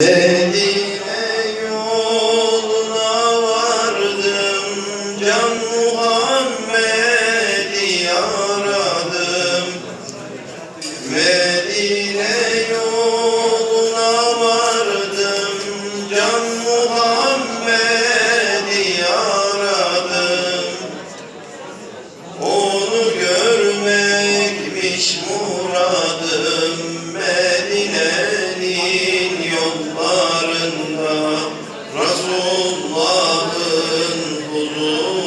Medine yoluna vardım, Can Muhammed'i aradım. Medine yoluna vardım, Can Muhammed'i aradım. Onu görmekmiş muradım Oh.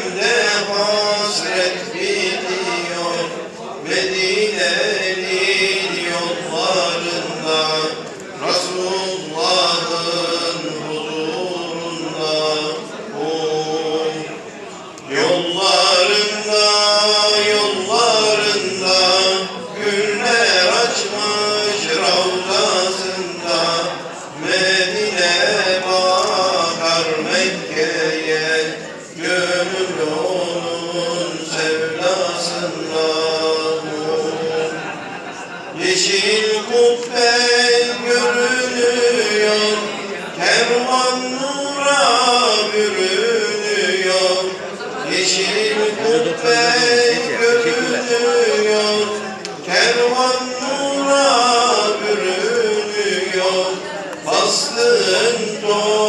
İçimde hasret bitiyor Medine'nin yollarında Resul aslın doğ